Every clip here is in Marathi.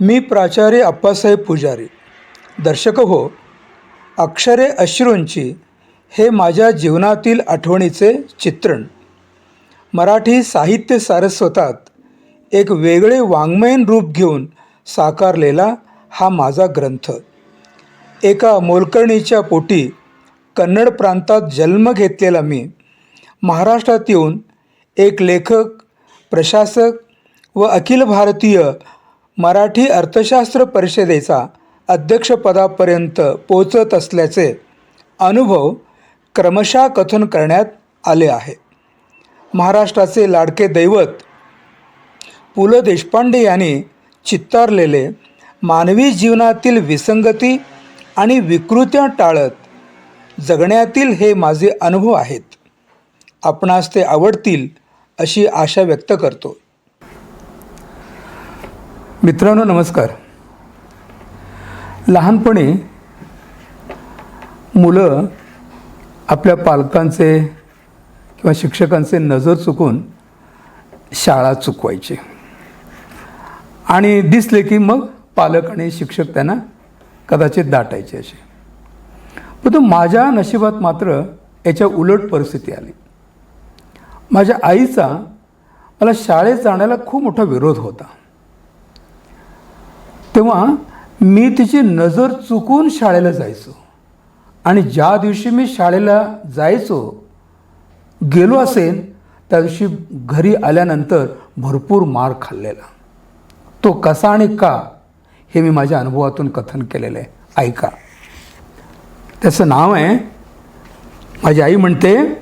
मी प्राचार्य अप्पासाहेब पुजारी. दर्शक हो अक्षरे अश्रूंची हे माझ्या जीवनातील आठवणीचे चित्रण. मराठी साहित्य सारस्वतात एक वेगळे वाङ्मयीन रूप घेऊन साकारलेला हा माझा ग्रंथ. एका मोलकर्णीच्या पोटी कन्नड प्रांतात जन्म घेतलेला मी महाराष्ट्रात येऊन एक लेखक प्रशासक व अखिल भारतीय मराठी अर्थशास्त्र परिषदेचा अध्यक्षपदापर्यंत पोचत असल्याचे अनुभव क्रमशः कथन करण्यात आले आहे. महाराष्ट्राचे लाडके दैवत पु ल देशपांडे यांनी चित्तारलेले मानवी जीवनातील विसंगती आणि विकृत्या टाळत जगण्यातील हे माझे अनुभव आहेत. आपणास ते आवडतील अशी आशा व्यक्त करतो. मित्रांनो नमस्कार. लहानपणी मुलं आपल्या पालकांचे किंवा शिक्षकांचे नजर चुकून शाळा चुकवायचे. आणि दिसले की मग पालक आणि शिक्षक त्यांना कदाचित दाटायचे असे. परंतु माझ्या नशिबात मात्र याच्या उलट परिस्थिती आली. माझ्या आईचा मला शाळेत जाण्याला खूप मोठा विरोध होता. तेव्हा मी तिची नजर चुकून शाळेला जायचो. आणि ज्या दिवशी मी शाळेला जायचो गेलो असेल त्या दिवशी घरी आल्यानंतर भरपूर मार खाल्लेला. तो कसा आणि का हे मी माझ्या अनुभवातून कथन केलेलं आहे. ऐका. त्याचं नाव आहे माझी आई म्हणते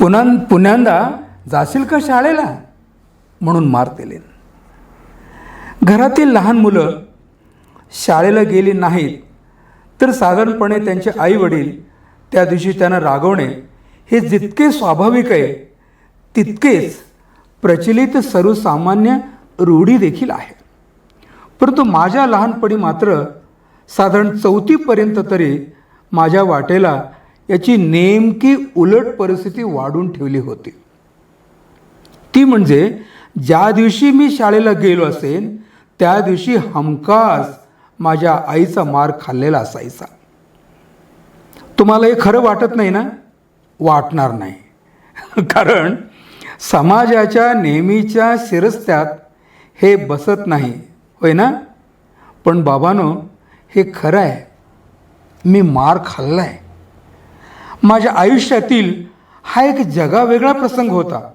पुन्हा पुण्यांदा जाशील का शाळेला? म्हणून मार दिले घरातील लहान मुलं शाळेला गेली नाहीत तर साधारणपणे त्यांचे आईवडील त्या दिवशी त्यांना रागवणे हे जितके स्वाभाविक आहे तितकेच प्रचलित सर्वसामान्य रूढी देखील आहे. परंतु माझ्या लहानपणी मात्र साधारण चौथीपर्यंत तरी माझ्या वाटेला याची नेमकी उलट परिस्थिती वाढून ठेवली होती. ती म्हणजे ज्या दिवशी मी शाळेला गेलो असेन त्या दिवशी हमखास माझ्या आईचा मार खाल्लेला असायचा. तुम्हाला हे खरं वाटत नाही ना? वाटणार नाही. कारण समाजाच्या नेहमीच्या शिरस्त्यात हे बसत नाही होय ना? पण बाबानो हे खरं आहे मी मार खाल्ला आहे माझ्या आयुष्यातील हा एक जगावेगळा प्रसंग होता.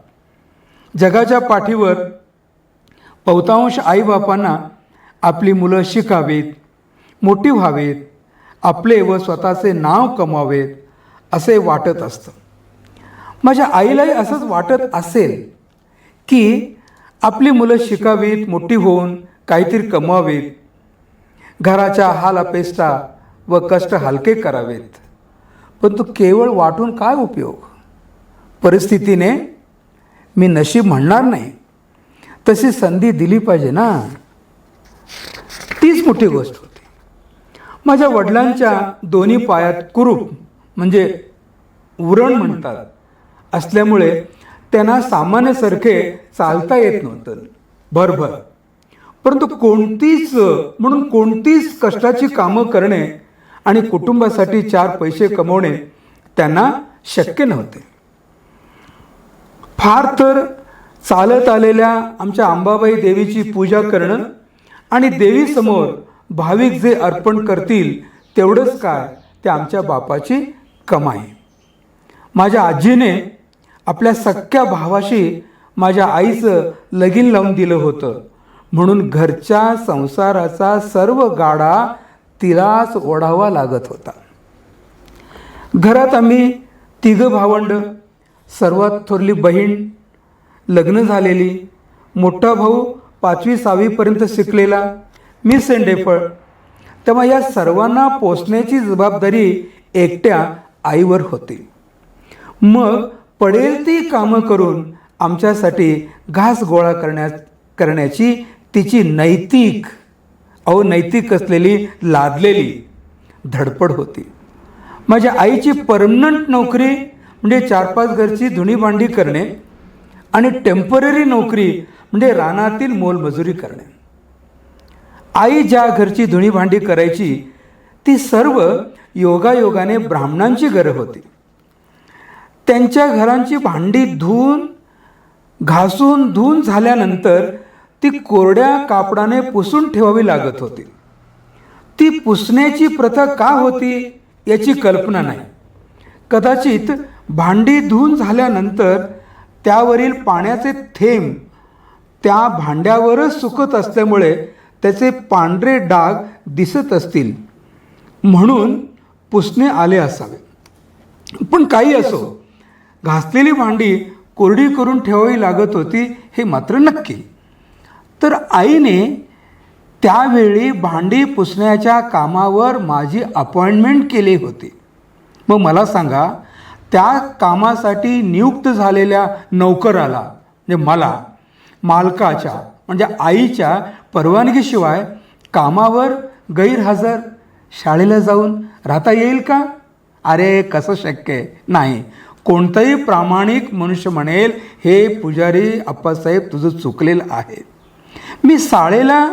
जगाच्या पाठीवर बहुतांश आईबापांना आपली मुलं शिकावीत मोठी व्हावीत आपले व स्वतःचे नाव कमावेत असे वाटत असतं. माझ्या आईलाही असंच वाटत असेल की आपली मुलं शिकावीत मोठी होऊन काहीतरी कमवावीत घराच्या हाल अपेष्टा व कष्ट हलके करावेत. पण तो केवळ वाटून काय उपयोग? परिस्थितीने मी नशीब म्हणणार नाही. तशी संधी दिली पाहिजे ना. तीच मोठी गोष्ट होती. माझ्या वडिलांच्या दोन्ही पायात कुरूप म्हणजे उरण म्हणतात असल्यामुळे त्यांना सामान्यसारखे चालता येत नव्हतं. भरभर परंतु कोणतीच म्हणून कोणतीच कष्टाची कामं करणे आणि कुटुंबासाठी चार पैसे कमवणे त्यांना शक्य नव्हते. फार तर चालत आलेल्या आमच्या अंबाबाई देवीची पूजा करणं आणि देवीसमोर भाविक जे अर्पण करतील तेवढंच काय ते आमच्या बापाची कमाई. माझ्या आजीने आपल्या सख्या भावाशी माझ्या आईचं लगीन लावून दिलं होतं. म्हणून घरच्या संसाराचा सर्व गाडा तिलाच ओढावा लागत होता. घरात आम्ही तिघं भावंड सर्वात थोरली बहीण लग्न झालेली. मोठा भाऊ पाचवी सहावीपर्यंत शिकलेला. मी सेंडेफळ तेव्हा या सर्वांना पोचण्याची जबाबदारी एकट्या आईवर होती. मग पडेल ती कामं करून आमच्यासाठी घास गोळा करण्यात करण्याची तिची नैतिक अहो नैतिक असलेली लादलेली धडपड होती. माझ्या आईची परमनंट नोकरी म्हणजे चार पाच घरची धुणी भांडी करणे आणि टेंपररी नोकरी म्हणजे रानातील मोलमजुरी करणे. आई ज्या घरची धुणी भांडी करायची ती सर्व योगायोगाने ब्राह्मणांची गरज होती. त्यांच्या घरांची भांडी धुवून घासून धुवून झाल्यानंतर ती कोरड्या कापडाने पुसून ठेवावी लागत होती. ती पुसण्याची प्रथा का होती याची कल्पना नाही. कदाचित भांडी धुवून झाल्यानंतर त्यावरील पाण्याचे थेंब त्या भांड्यावरच सुकत असल्यामुळे त्याचे पांढरे डाग दिसत असतील. म्हणून पुसणे आले असावे. पण काही असो घासलेली भांडी कोरडी करून ठेवावी लागत होती हे मात्र नक्की. तर आईने त्यावेळी भांडी पुसण्याच्या कामावर माझी अपॉइंटमेंट केली होती. मग मला सांगा त्या कामासाठी नियुक्त झालेल्या नौकराला म्हणजे मला मालकाच्या म्हणजे आईच्या परवानगीशिवाय कामावर गैरहजर शाळेला जाऊन राहता येईल का? अरे कसं शक्य आहे? नाही. कोणतंही प्रामाणिक मनुष्य म्हणेल हे पुजारी अप्पासाहेब तुझं चुकलेलं आहे. मी शाळेला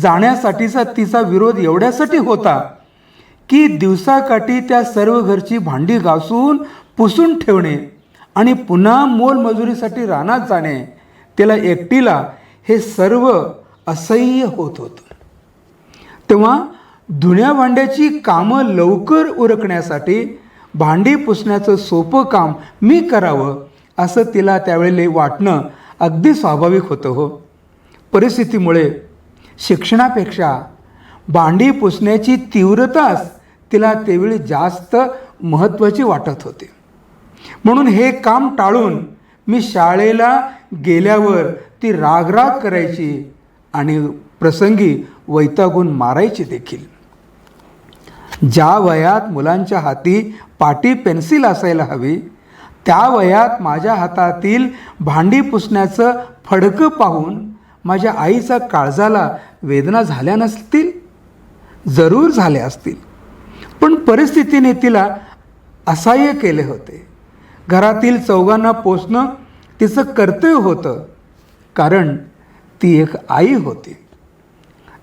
जाण्यासाठीचा तिचा विरोध एवढ्यासाठी होता की दिवसाकाठी त्या सर्व घरची भांडी घासून पुसून ठेवणे आणि पुन्हा मोलमजुरीसाठी रानात जाणे तिला एकटीला हे सर्व असह्य होत होतं. तेव्हा धुण्या भांड्याची कामं लवकर उरकण्यासाठी भांडी पुसण्याचं सोपं काम मी करावं असं तिला त्यावेळेला वाटणं अगदी स्वाभाविक होतं हो. परिस्थितीमुळे शिक्षणापेक्षा भांडी पुसण्याची तीव्रताच तिला त्यावेळी जास्त महत्त्वाची वाटत होती. म्हणून हे काम टाळून मी शाळेला गेल्यावर ती रागराग करायची आणि प्रसंगी वैतागून मारायची देखील. ज्या वयात मुलांच्या हाती पाटी पेन्सिल असायला हवी त्या वयात माझ्या हातातील भांडी पुसण्याचं फडकं पाहून माझ्या आईचा काळजाला वेदना झाल्या नसतील? जरूर झाल्या असतील. पण परिस्थितीने तिला असह्य केले होते. घरातील चौघांना पोचणं तिचं कर्तव्य होतं. कारण ती एक आई होती.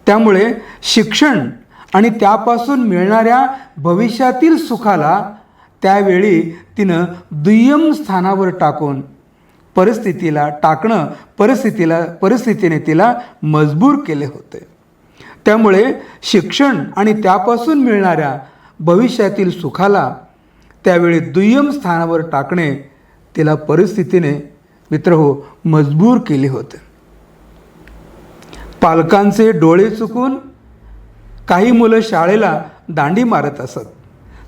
त्यामुळे शिक्षण आणि त्यापासून मिळणाऱ्या भविष्यातील सुखाला त्यावेळी तिनं दुय्यम स्थानावर टाकून परिस्थितीला टाकणं परिस्थितीला परिस्थितीने तिला मजबूर केले होते. त्यामुळे शिक्षण आणि त्यापासून मिळणाऱ्या भविष्यातील सुखाला त्यावेळी दुय्यम स्थानावर टाकणे तिला परिस्थितीने मित्र हो मजबूर केले होते. पालकांचे डोळे चुकून काही मुलं शाळेला दांडी मारत असत.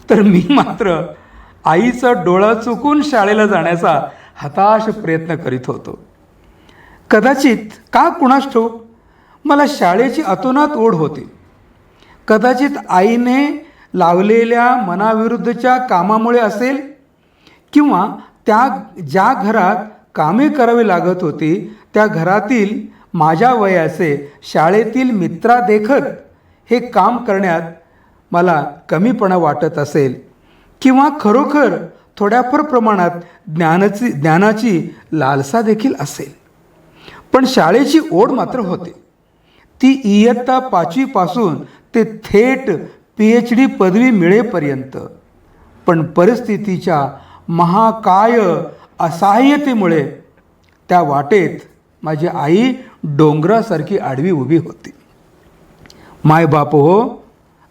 तर मी मात्र आईचा डोळा चुकून शाळेला जाण्याचा हताश प्रयत्न करीत होतो. कदाचित का कुणास ठाऊक मला शाळेची अतोनात ओढ होती. कदाचित आईने लावलेल्या मनाविरुद्धच्या कामामुळे असेल? किंवा त्या ज्या घरात कामे करावी लागत होती त्या घरातील माझ्या वयाचे शाळेतील मित्रादेखत हे काम करण्यात मला कमीपणा वाटत असेल. किंवा खरोखर थोड्याफार प्रमाणात ज्ञानाची ज्ञानाची लालसा देखील असेल. पण शाळेची ओढ मात्र होते. ती इयत्ता पाचवीपासून ते थेट पी एच डी पदवी मिळेपर्यंत. पण परिस्थितीच्या महाकाय असहाय्यतेमुळे त्या वाटेत माझी आई डोंगरासारखी आडवी उभी होती. माय बाप हो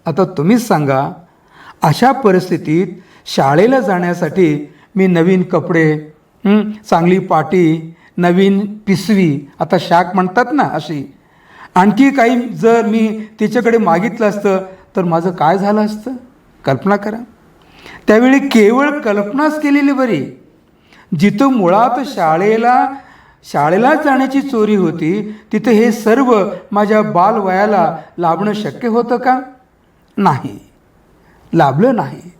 आता तुम्हीच सांगा अशा परिस्थितीत शाळेला जाण्यासाठी मी नवीन कपडे चांगली पाटी नवीन पिसवी आता शाक म्हणतात ना अशी. आणखी काही जर मी तिच्याकडे मागितलं असतं तर माझं काय झालं असतं? कल्पना करा. त्यावेळी केवळ कल्पनाच केलेली बरी. जिथं मुळात शाळेला शाळेला जाण्याची चोरी होती तिथं हे सर्व माझ्या बालवयाला लाभणं शक्य होतं का? नाही. लाभलं नाही.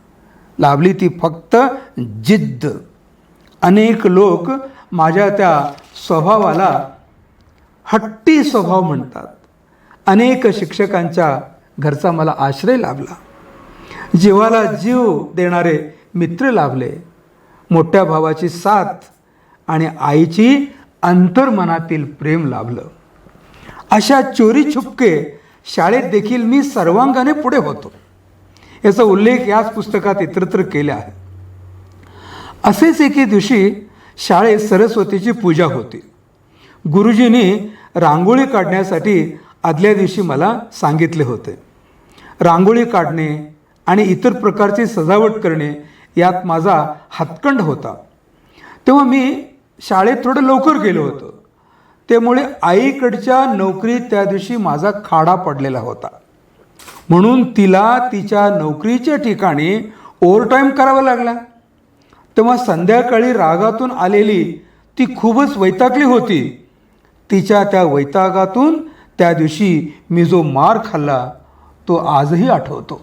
लाभली ती फक्त जिद्द. अनेक लोक माझ्या त्या स्वभावाला हट्टी स्वभाव म्हणतात. अनेक शिक्षकांच्या घरचा मला आश्रय लाभला. जीवाला जीव देणारे मित्र लाभले. मोठ्या भावाची साथ आणि आईची अंतर्मनातील प्रेम लाभलं. अशा चोरी छुपके शाळेत देखील मी सर्वांगाने पुढे होतो. याचा उल्लेख याच पुस्तकात इतरत्र केला आहे. असेच एके दिवशी शाळेत सरस्वतीची पूजा होती. गुरुजींनी रांगोळी काढण्यासाठी आदल्या दिवशी मला सांगितले होते. रांगोळी काढणे आणि इतर प्रकारची सजावट करणे यात माझा हातखंड होता. तेव्हा मी शाळेत थोडं लवकर गेलो होतो. त्यामुळे आईकडच्या नोकरीत त्या दिवशी माझा खाडा पडलेला होता. म्हणून तिला तिच्या नोकरीच्या ठिकाणी ओव्हरटाईम करावा लागला. तेव्हा संध्याकाळी रागातून आलेली ती खूपच वैतागली होती. तिच्या त्या वैतागातून त्या दिवशी मी जो मार खाल्ला तो आजही आठवतो.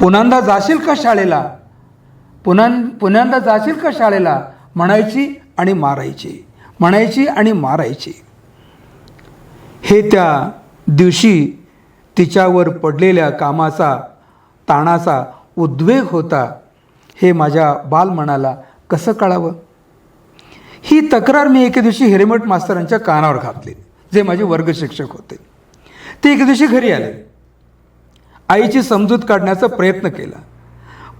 पुन्हांदा जाशील का शाळेला? पुन्हा पुन्यांदा जाशील का शाळेला? म्हणायची आणि मारायची. म्हणायची आणि मारायची. हे त्या दिवशी तिच्यावर पडलेल्या कामाचा ताणाचा उद्वेग होता. हे माझ्या बालमनाला कसं कळावं? ही तक्रार मी एके दिवशी हिरेमठ मास्तरांच्या कानावर घातली जे माझे वर्ग शिक्षक होते. ते एके दिवशी घरी आले. आईची समजूत काढण्याचा प्रयत्न केला.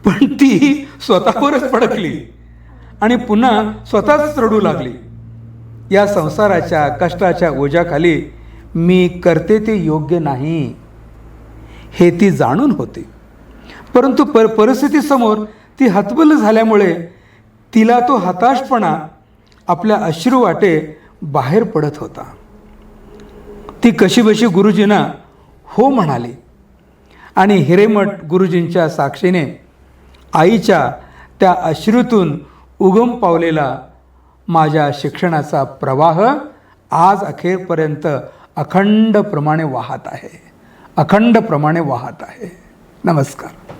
पण ती स्वतःवरच पडकली आणि पुन्हा स्वतःच रडू लागली. या संसाराच्या कष्टाच्या ओझ्याखाली मी करते ते योग्य नाही हे ती जाणून होती. परंतु पर परिस्थितीसमोर ती हतबल झाल्यामुळे तिला तो हताशपणा आपल्या अश्रू वाटे बाहेर पडत होता. ती कशीबशी गुरुजींना हो म्हणाली. आणि हिरेमठ गुरुजींच्या साक्षीने आईच्या त्या अश्रूतून उगम पावलेला माझ्या शिक्षणाचा प्रवाह आज अखेरपर्यंत अखंडप्रमाणे वाहत आहे. अखंडप्रमाणे वाहत आहे. नमस्कार.